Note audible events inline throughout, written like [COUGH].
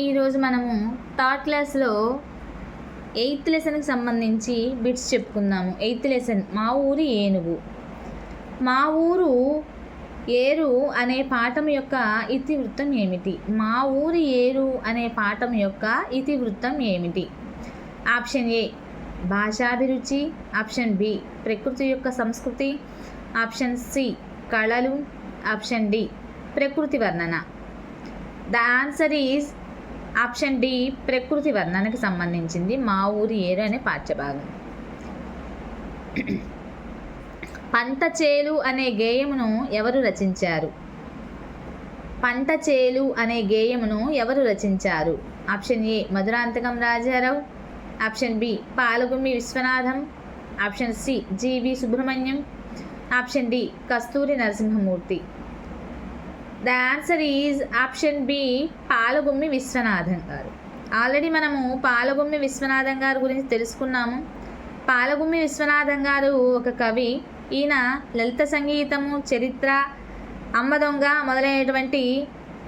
ఈరోజు మనము థర్డ్ క్లాస్లో ఎయిత్ లెసన్కి సంబంధించి బిట్స్ చెప్పుకుందాము. ఎయిత్ లెసన్ మా ఊరి ఏనుగు. మా ఊరు ఏరు అనే పాఠం యొక్క ఇతివృత్తం ఏమిటి? మా ఊరి ఏరు అనే పాఠం యొక్క ఇతివృత్తం ఏమిటి? ఆప్షన్ ఏ భాషాభిరుచి. ఆప్షన్ బి ప్రకృతి యొక్క సంస్కృతి. ఆప్షన్ సి కళలు. ఆప్షన్ డి ప్రకృతి వర్ణన. The answer is option D ప్రకృతి వర్ణనకి సంబంధించింది మా ఊరి ఏరు అనే పాఠ్యభాగం. పంట చేలు అనే గేయమును ఎవరు రచించారు? పంట చేలు అనే గేయమును ఎవరు రచించారు? Option A Madhurantakam Rajarao. Option B Palagummi Viswanatham. Option C G V Subrahmanyam. Option D Kasturi Narasimhamurthy. The answer is option B Palagummi Viswanatham garu. Already మనము పాలగుమ్మి విశ్వనాథం గారి గురించి తెలుసుకున్నాము. పాలగుమ్మి విశ్వనాథం గారు ఒక కవి. ఈయన లలిత సంగీతము చరిత్ర అమ్మ దొంగ మొదలైనటువంటి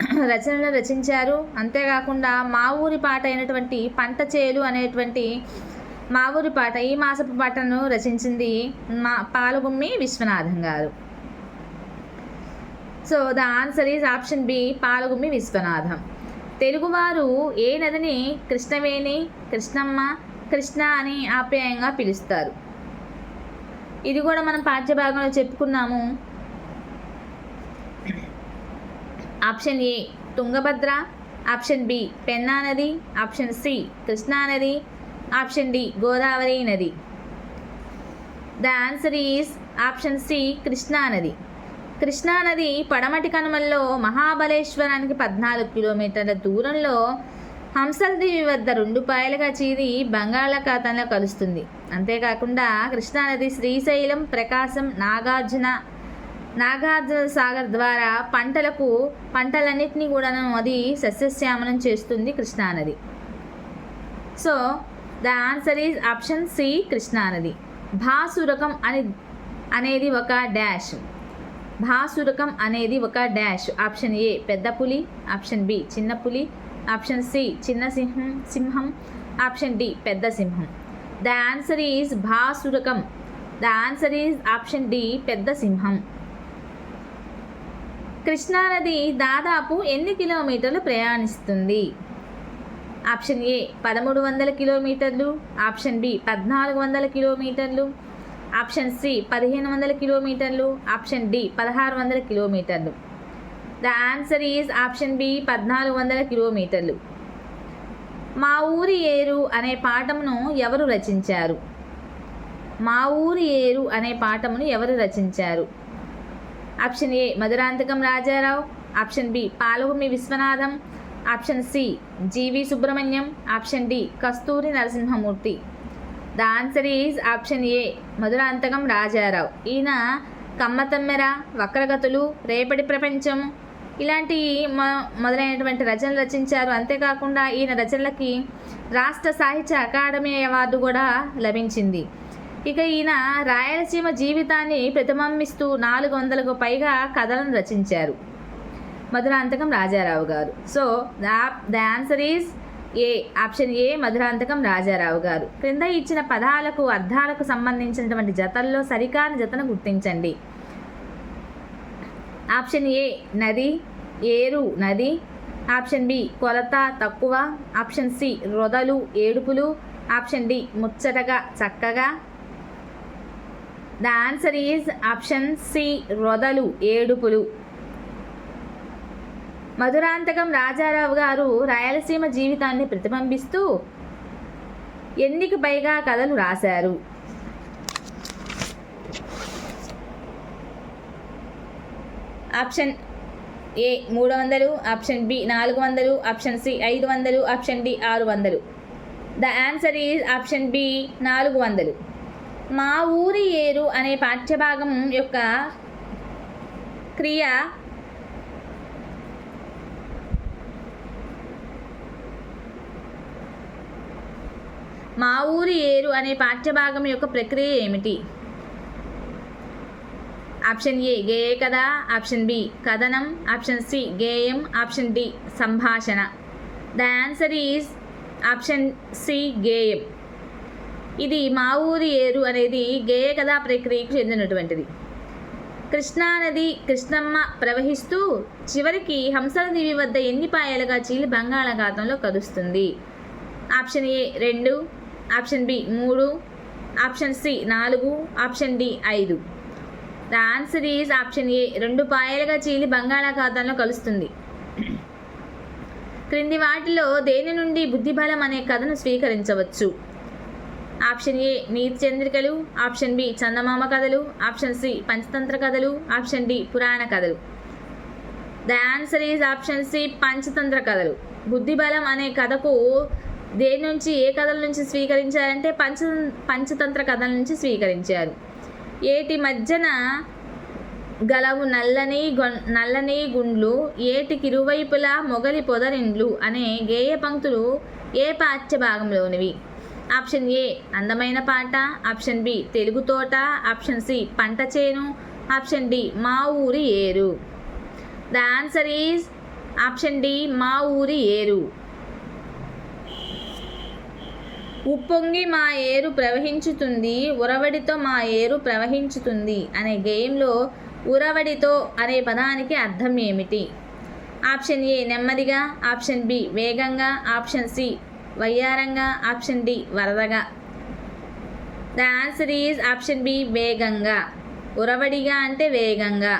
[CLEARS THROAT] రచనలు రచించారు. అంతేకాకుండా మా ఊరి పాట అయినటువంటి పంట చేలు అనేటువంటి మా ఊరి పాట ఈ మాసపు పాటను రచించింది మా Palagummi Viswanatham garu. So the answer is option B Palagummi Viswanatham. తెలుగువారు ఏ నదిని కృష్ణవేణి కృష్ణమ్మ కృష్ణ అని ఆప్యాయంగా పిలుస్తారు. ఇది కూడా మనం పాఠ్యభాగంలో చెప్పుకున్నాము. Option A Tungabhadra. Option B Penna నది. ఆప్షన్ సి కృష్ణా నది. ఆప్షన్ డి గోదావరి నది. The answer is option C Krishna నది. కృష్ణానది పడమటి కనుమల్లో మహాబలేశ్వరానికి పద్నాలుగు కిలోమీటర్ల దూరంలో హంసలదేవి వద్ద రెండు పాయలుగా చీరి బంగాళాఖాతంలో కలుస్తుంది. అంతేకాకుండా కృష్ణానది శ్రీశైలం ప్రకాశం నాగార్జున నాగార్జున సాగర్ ద్వారా పంటలకు పంటలన్నింటినీ కూడా అది సస్యశ్యామనం చేస్తుంది కృష్ణానది so the answer is option C కృష్ణానది భాసురకం అని అనేది ఒక డాష్. భాసురకం అనేది ఒక డాష్. ఆప్షన్ ఏ పెద్ద పులి. ఆప్షన్ బి చిన్న పులి. ఆప్షన్ సి చిన్న సింహం సింహం. ఆప్షన్ డి పెద్ద సింహం. The answer is Bhasurakam. The answer is option D పెద్ద సింహం. కృష్ణానది దాదాపు ఎన్ని కిలోమీటర్లు ప్రయాణిస్తుంది? ఆప్షన్ ఏ పదమూడు వందల కిలోమీటర్లు. ఆప్షన్ బి పద్నాలుగు వందల కిలోమీటర్లు. ఆప్షన్ సి పదిహేను వందల కిలోమీటర్లు ఆప్షన్ డి పదహారు వందల కిలోమీటర్లు. The answer is option B పద్నాలుగు వందల కిలోమీటర్లు. మా ఊరి ఏరు అనే పాఠమును ఎవరు రచించారు? మా ఊరి ఏరు అనే పాఠమును ఎవరు రచించారు? Option A Madhurantakam Rajarao option B Palagummi Viswanatham option C G V Subrahmanyam option D Kasturi Narasimhamurthy. The answer is option A. Madhurantakam Rajarao. ఈయన కమ్మతమ్మెర వక్రగతులు రేపటి ప్రపంచం ఇలాంటి మొ మొదలైనటువంటి రచనలు రచించారు. అంతేకాకుండా ఈయన రచనలకి రాష్ట్ర సాహిత్య అకాడమీ అవార్డు కూడా లభించింది. ఇక ఈయన రాయలసీమ జీవితాన్ని ప్రతిబింబిస్తూ నాలుగు వందలకు పైగా కథలను రచించారు. Madhurantakam Rajarao garu. So the answer is A option A Madhurantakam Rajarao garu. క్రింద ఇచ్చిన పదాలకు అర్థాలకు సంబంధించినటువంటి జతల్లో సరికాని జతను గుర్తించండి. ఆప్షన్ ఏ నది ఏరు నది. ఆప్షన్ బి కొలత తక్కువ. ఆప్షన్ సి రొదలు ఏడుపులు. ఆప్షన్ డి ముచ్చటగా చక్కగా. The answer is option C రొదలు ఏడుపులు. మధురాంతకం రాజారావు గారు రాయలసీమ జీవితాన్ని ప్రతిబింబిస్తూ ఎన్నికి పైగా కథలు రాశారు. ఆప్షన్ ఏ మూడు వందలు ఆప్షన్ బి నాలుగు వందలు ఆప్షన్ సి ఐదు వందలు ఆప్షన్ డి ఆరు వందలు. The answer is option B నాలుగు వందలు. మా ఊరి ఏరు అనే పాఠ్యభాగం యొక్క క్రియ మా ఊరి ఏరు అనే పాఠ్యభాగం యొక్క ప్రక్రియ ఏమిటి? ఆప్షన్ ఏ గేయ కథ ఆప్షన్ బి కథనం. ఆప్షన్ సి గేయం. ఆప్షన్ డి సంభాషణ. The answer is option C గేయం. ఇది మా ఊరి ఏరు అనేది గేయ కథా ప్రక్రియకు చెందినటువంటిది. కృష్ణానది కృష్ణమ్మ ప్రవహిస్తూ చివరికి హంసలదేవి వద్ద ఎన్ని పాయలుగా చీలి బంగాళాఖాతంలో కలుస్తుంది ఆప్షన్ ఏ రెండు. ఆప్షన్ బి మూడు ఆప్షన్ సి నాలుగు ఆప్షన్ డి ఐదు. The answer is option A. రెండు పాయలుగా చీలి బంగాళాఖాతంలో కలుస్తుంది. క్రింది వాటిలో దేని నుండి బుద్ధిబలం అనే కథను స్వీకరించవచ్చు? Option A NITI చంద్రికలు option B చందమామ కథలు. ఆప్షన్ సి పంచతంత్ర కథలు. ఆప్షన్ డి పురాణ కథలు. The answer is option C Panchatantra కథలు. బుద్ధిబలం అనే కథకు దేని నుంచి ఏ కథల నుంచి స్వీకరించారంటే పంచ పంచతంత్ర కథల నుంచి స్వీకరించారు. ఏటి మధ్యన గలవు నల్లని నల్లని గుండ్లు ఏటికి ఇరువైపులా మొగలి పొదరిండ్లు అనే గేయ పంక్తులు ఏ పాఠ్య భాగంలోనివి? ఆప్షన్ ఏ అందమైన పాట. ఆప్షన్ బి తెలుగు తోట. ఆప్షన్ సి పంట చేను. ఆప్షన్ డి మా ఊరి ఏరు. The answer is option D మా ఊరి ఏరు. ఉప్పొంగి మా ఏరు ప్రవహించుతుంది ఉరవడితో మా ఏరు ప్రవహించుతుంది అనే గేయంలో ఉరవడితో అనే పదానికి అర్థం ఏమిటి? ఆప్షన్ ఏ నెమ్మదిగా ఆప్షన్ బి వేగంగా ఆప్షన్ సి వయ్యారంగా option D వరదగా. The answer is option B వేగంగా. ఉరవడిగా అంటే వేగంగా.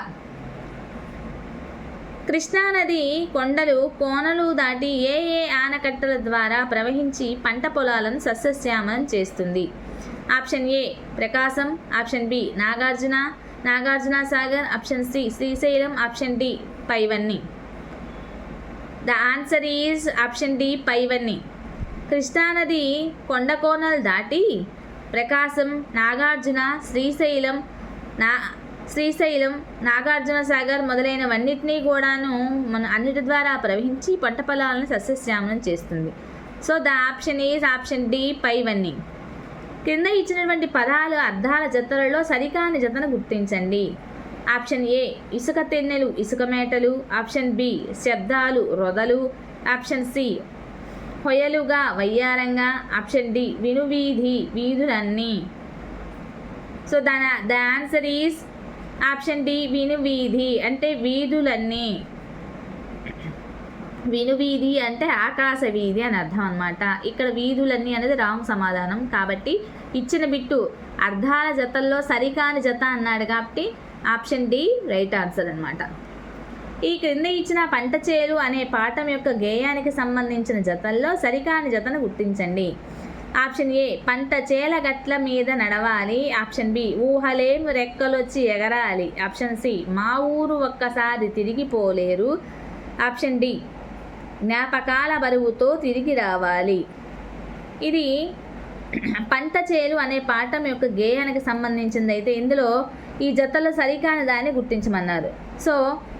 కృష్ణానది కొండలు కోనలు దాటి ఏ ఏ ఆనకట్టల ద్వారా ప్రవహించి పంట పొలాలను సస్యశ్యామలం చేస్తుంది. Option A Prakasam. Option B Nagarjuna. Nagarjuna Sagar. Option C Srisailam. Option D పైవన్ని. The answer is option D పైవన్ని. కృష్ణానది కొండ కోనలు దాటి ప్రకాశం నాగార్జున శ్రీశైలం నా శ్రీశైలం నాగార్జున సాగర్ మొదలైనవన్నిటినీ కూడాను మన అన్నిటి ద్వారా ప్రవహించి పంట పొలాలను సస్యశ్యామలం చేస్తుంది. So the option is option D పైవన్నీ క్రింద ఇచ్చినటువంటి పదాలు అర్థాల జతలలో సరికాని జతను గుర్తించండి. ఆప్షన్ ఏ ఇసుక తెన్నెలు ఇసుక మేటలు. ఆప్షన్ బి శబ్దాలు రొదలు. ఆప్షన్ సి హొయలుగా వయ్యారంగా. ఆప్షన్ డి వినువీధి వీధులన్నీ. సో దాని the answer is option D వినువీధి అంటే వీధులన్నీ. వినువీధి అంటే ఆకాశ వీధి అని అర్థం అనమాట ఇక్కడ వీధులన్నీ అనేది రాంగ్ సమాధానం. కాబట్టి ఇచ్చిన బిట్టు అర్థాల జతల్లో సరికాని జత అన్నాడు కాబట్టి ఆప్షన్ డి రైట్ ఆన్సర్ అనమాట ఈ క్రింద ఇచ్చిన పంట చేరు అనే పాఠం యొక్క గేయానికి సంబంధించిన జతల్లో సరికాని జతను గుర్తించండి. ఆప్షన్ ఏ పంట చేల గట్ల మీద నడవాలి. ఆప్షన్ బి ఊహలేము రెక్కలొచ్చి ఎగరాలి. ఆప్షన్ సి మా ఊరు ఒక్కసారి తిరిగిపోలేరు ఆప్షన్ డి జ్ఞాపకాల బరువుతో తిరిగి రావాలి. ఇది పంట చేలు అనే పాఠం యొక్క గేయానికి సంబంధించింది అయితే ఇందులో ఈ జతలో సరికాని దాన్ని గుర్తించమన్నారు. So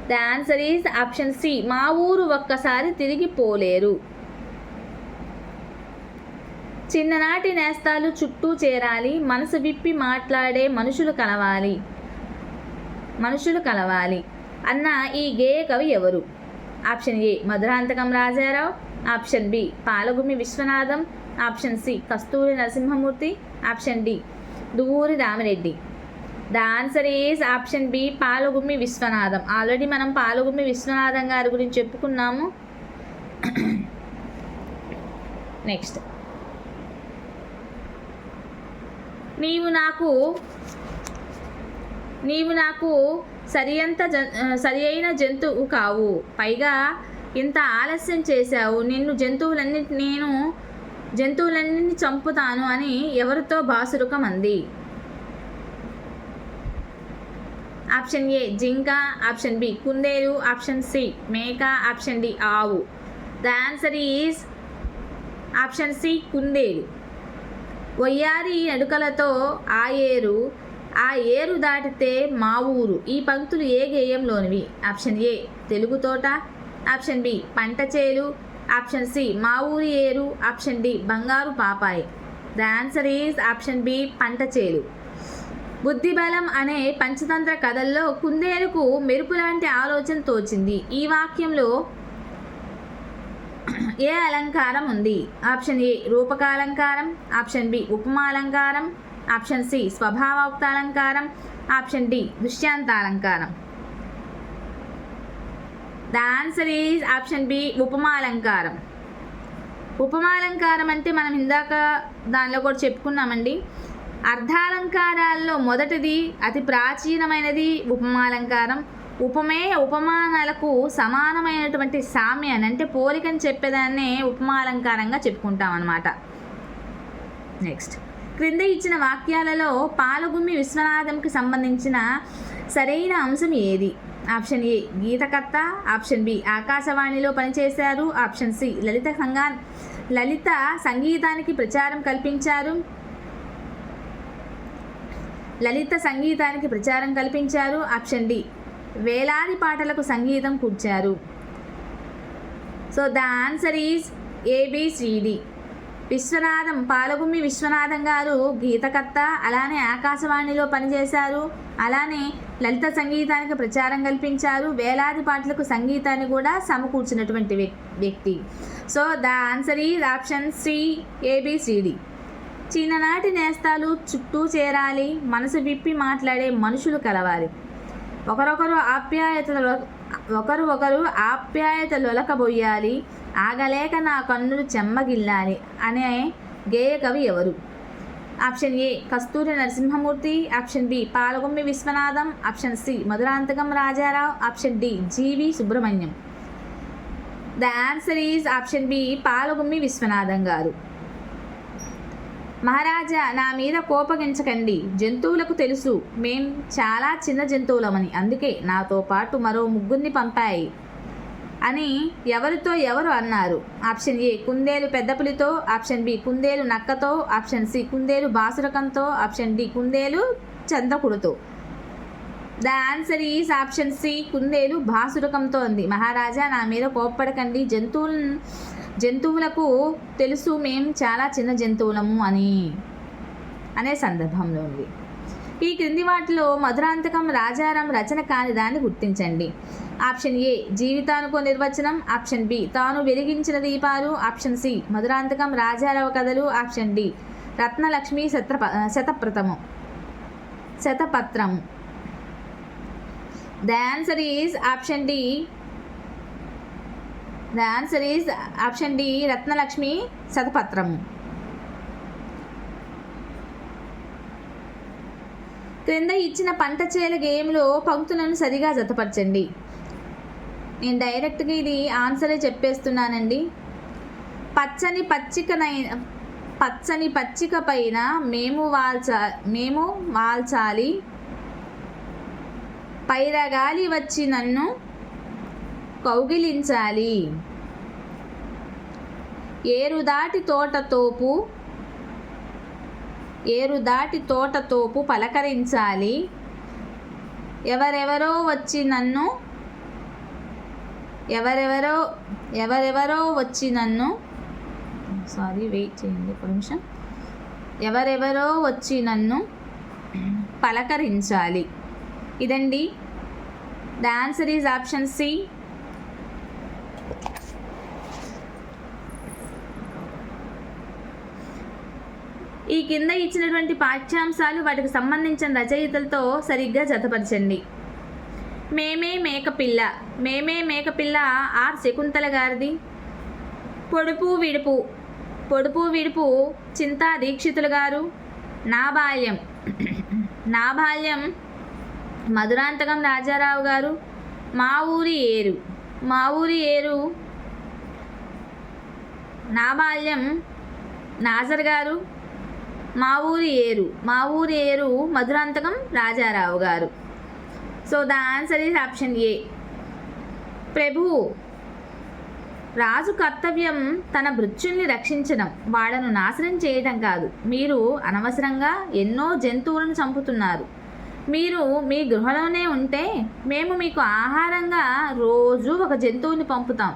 the answer is option C మా ఊరు ఒక్కసారి తిరిగి పోలేరు. చిన్ననాటి నేస్తాలు చుట్టూ చేరాలి మనసు విప్పి మాట్లాడే మనుషులు కలవాలి. మనుషులు కలవాలి. అన్న ఈ గేయ కవి ఎవరు? Option A Madhurantakam Rajarao option B Palagummi Viswanatham option C Kasturi Narasimhamurthy option D Duvvuri Ramireddy. The answer is option B Palagummi Viswanatham. Already మనం పాలగుమ్మి విశ్వనాథం గారి గురించి చెప్పుకున్నాము. [CLEARS THROAT] నెక్స్ట్ నీవు నాకు నీవు నాకు సరియంత జ సరి అయిన జంతువు కావు. పైగా ఇంత ఆలస్యం చేశావు. నిన్ను జంతువులన్నిటి నేను జంతువులన్నీ చంపుతాను అని ఎవరితో బాసురుకం అంది ఆప్షన్ ఏ జింక. ఆప్షన్ బి కుందేలు. ఆప్షన్ సి మేక. ఆప్షన్ డి ఆవు. The answer is option C కుందేలు. వయ్యారి నడుకలతో ఆ ఏరు ఆ ఏరు దాటితే మా ఊరు. ఈ పంక్తులు ఏ గేయంలోనివి? ఆప్షన్ ఏ తెలుగు తోట. ఆప్షన్ బి పంట చేలు. ఆప్షన్ సి మా ఊరి ఏరు. ఆప్షన్ డి బంగారు పాపాయి. The answer is option B పంట చేలు. బుద్ధిబలం అనే పంచతంత్ర కథల్లో కుందేలుకు మెరుపు లాంటి ఆలోచన తోచింది. ఈ వాక్యంలో ఏ అలంకారం ఉంది? ఆప్షన్ ఏ రూపకాలంకారం. ఆప్షన్ బి ఉపమాలంకారం. ఆప్షన్ సి స్వభావోక్తాలంకారం. Option D దృశ్యాంతాలంకారం the answer is option B ఉపమాలంకారం. ఉపమాలంకారం అంటే మనం ఇందాక దానిలో కూడా చెప్పుకున్నామండి. అర్ధాలంకారాల్లో మొదటిది అతి ప్రాచీనమైనది ఉపమాలంకారం. ఉపమేయ ఉపమానాలకు సమానమైనటువంటి సామ్యాన్ని అంటే పోలికని చెప్పేదాన్నే ఉపమాలంకారంగా చెప్పుకుంటాం అన్నమాట నెక్స్ట్ క్రింద ఇచ్చిన వాక్యాలలో పాలగుమ్మి విశ్వనాథంకి సంబంధించిన సరైన అంశం ఏది? ఆప్షన్ ఏ గీతకర్త. ఆప్షన్ బి ఆకాశవాణిలో పనిచేశారు. ఆప్షన్ సి లలిత సంగా లలిత సంగీతానికి ప్రచారం కల్పించారు. లలిత సంగీతానికి ప్రచారం కల్పించారు. ఆప్షన్ డి వేలాది పాటలకు సంగీతం కూర్చారు. So the answer is A B C D Viswanatham Palagummi Viswanatham garu గీతకర్త అలానే ఆకాశవాణిలో పనిచేశారు. అలానే లలిత సంగీతానికి ప్రచారం కల్పించారు. వేలాది పాటలకు సంగీతాన్ని కూడా సమకూర్చినటువంటి వ్యక్- వ్యక్తి. So the answer is option C A B C D చిన్ననాటి నేస్తాలు చుట్టూ చేరాలి మనసు విప్పి మాట్లాడే మనుషులు కలవాలి. ఒకరొకరు ఆప్యాయతలో ఒకరు ఒకరు ఆప్యాయతలొలకబోయాలి ఆగలేక నా కన్నులు చెమ్మగిల్లాలి అనే గేయ కవి ఎవరు? Option A Kasturi Narasimhamurthy option B Palagummi Viswanatham option C Madhurantakam Rajarao option D G V Subrahmanyam. The answer is option B Palagummi Viswanatham garu. మహారాజా నా మీద కోపగించకండి. జంతువులకు తెలుసు మేం చాలా చిన్న జంతువులమని. అందుకే నాతో పాటు మరో ముగ్గురిని పంపాయి అని ఎవరితో ఎవరు అన్నారు. ఆప్షన్ ఏ కుందేలు పెద్దపులితో ఆప్షన్ బి కుందేలు నక్కతో ఆప్షన్ సి కుందేలు బాసురకంతో ఆప్షన్ డి కుందేలు చంద్రకుడుతో the answer is option C కుందేలు భాసురకంతో ఉంది. మహారాజా నా మీద కోప్పడకండి. జంతువులను జంతువులకు తెలుసు మేం చాలా చిన్న జంతువులము అని అనే సందర్భంలో ఉంది. ఈ క్రింది వాటిలో మధురాంతకం రాజారాం రచన కాని దాన్ని గుర్తించండి. ఆప్షన్ ఏ జీవితానుకో నిర్వచనం. ఆప్షన్ బి తాను వెలిగించిన దీపాలు. ఆప్షన్ సి మధురాంతకం రాజారావు కథలు. ఆప్షన్ డి రత్నలక్ష్మి శత్రప శతప్రథము. శతపత్రము. The answer is option D the answer is option D Ratnalakshmi శతపత్రము క్రింద ఇచ్చిన పంట చేల గేమ్లో పంక్తులను సరిగా జతపరచండి. నేను డైరెక్ట్గా ఇది ఆన్సరే చెప్పేస్తున్నానండి. పచ్చని పచ్చికనై పచ్చని పచ్చిక పైన మేము వాల్చా మేము వాల్చాలి. పైరగాలి వచ్చి నన్ను కౌగిలించాలి. ఏరుదాటి తోటతోపు ఏరుదాటి తోటతోపు పలకరించాలి. ఎవరెవరో వచ్చి నన్ను ఎవరెవరో ఎవరెవరో వచ్చి నన్ను సారీ వెయిట్ చేయండి ఒక నిమిషం. ఎవరెవరో వచ్చి నన్ను పలకరించాలి. ఇదండి. The answer is option C. ఈ కింద ఇచ్చినటువంటి పాఠ్యాంశాలు వాటికి సంబంధించిన రచయితలతో సరిగ్గా జతపరచండి. మేమే మేకపిల్ల. మేమే మేకపిల్ల ఆర్ శకుంతల గారిది? పొడుపు విడుపు. పొడుపు విడుపు చింతా దీక్షితులు గారు? నా బాల్యం. నా బాల్యం మధురాంతకం రాజారావు గారు. మా ఊరి ఏరు. మా ఊరి ఏరు నా బాల్యం నాజర్ గారు. మా ఊరి ఏరు మా ఊరి ఏరు Madhurantakam Rajarao garu. So the answer is option A ప్రభు రాజు కర్తవ్యం తన భృత్యుల్ని రక్షించడం వాళ్ళను నాశనం చేయడం కాదు. మీరు అనవసరంగా ఎన్నో జంతువులను చంపుతున్నారు. మీరు మీ గృహలోనే ఉంటే మేము మీకు ఆహారంగా రోజు ఒక జంతువుని పంపుతాం.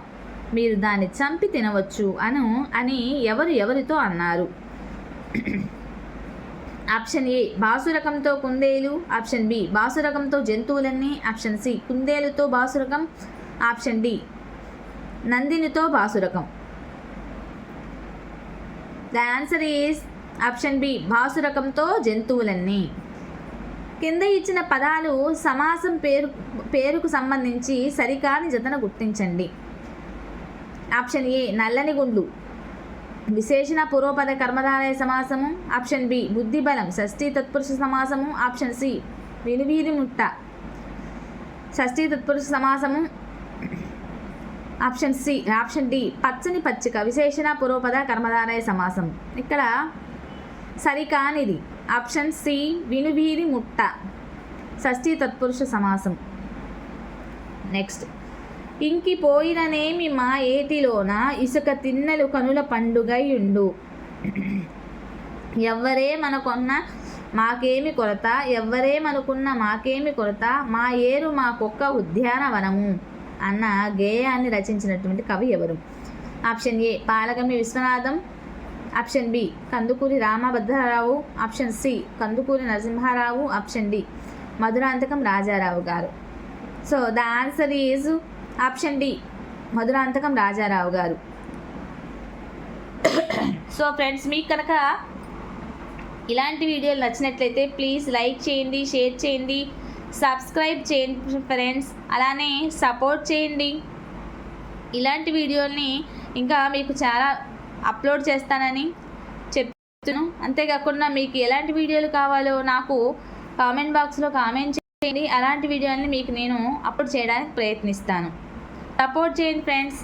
మీరు దాన్ని చంపి తినవచ్చు అను అని ఎవరు ఎవరితో అన్నారు. ఆప్షన్ ఏ బాసురకంతో కుందేలు. ఆప్షన్ బి బాసురకంతో జంతువులన్నీ. ఆప్షన్ సి కుందేలుతో బాసురకం. ఆప్షన్ డి నందినితో బాసురకం. The answer is option B బాసురకంతో జంతువులన్నీ. కింద ఇచ్చిన పదాలు సమాసం పేరు పేరుకు సంబంధించి సరికాని జతను గుర్తించండి. ఆప్షన్ ఏ నల్లని గుండ్లు. విశేషణ పూర్వపద కర్మధారయ సమాసము ఆప్షన్ బి బుద్ధిబలం షష్ఠీ తత్పురుష సమాసము ఆప్షన్ సి వినివీరి ముట్ట. షష్ఠీ తత్పురుష సమాసము ఆప్షన్ సి ఆప్షన్ డి పచ్చని పచ్చిక విశేషణ పూర్వపద కర్మధారయ సమాసం ఇక్కడ సరికానిది ఆప్షన్ సి వినువీరి ముట్ట. షష్ఠీ తత్పురుష సమాసం నెక్స్ట్. ఇంకి పోయిననేమి మా ఏటిలోన ఇసుక తిన్నెలు కనుల పండుగయుండు ఎవ్వరే మనకొన్న మాకేమి కొరత ఎవ్వరే మనకున్న మాకేమి కొరత మా ఏరు మాకొక్క ఉద్యానవనము అన్న గేయాన్ని రచించినటువంటి కవి ఎవరు? Option A Palagummi Viswanatham option B Kandukuri Ramabhadrarao option C Kandukuri Narasimharao option D Madhurantakam Rajarao garu. So the answer is option D Madhurantakam Rajarao garu. So friends మీకు కనుక ఇలాంటి వీడియోలు నచ్చినట్లయితే ప్లీజ్ లైక్ చేయండి షేర్ చేయండి subscribe చేయండి friends అలానే support చేయండి. ఇలాంటి వీడియోల్ని ఇంకా మీకు చాలా అప్లోడ్ చేస్తానని చెప్తున్నాను అంతేకాకుండా మీకు ఎలాంటి వీడియోలు కావాలో నాకు కామెంట్ బాక్స్లో కామెంట్ చేయండి. అలాంటి వీడియోని మీకు నేను అప్లోడ్ చేయడానికి ప్రయత్నిస్తాను. సపోర్ట్ చేయండి ఫ్రెండ్స్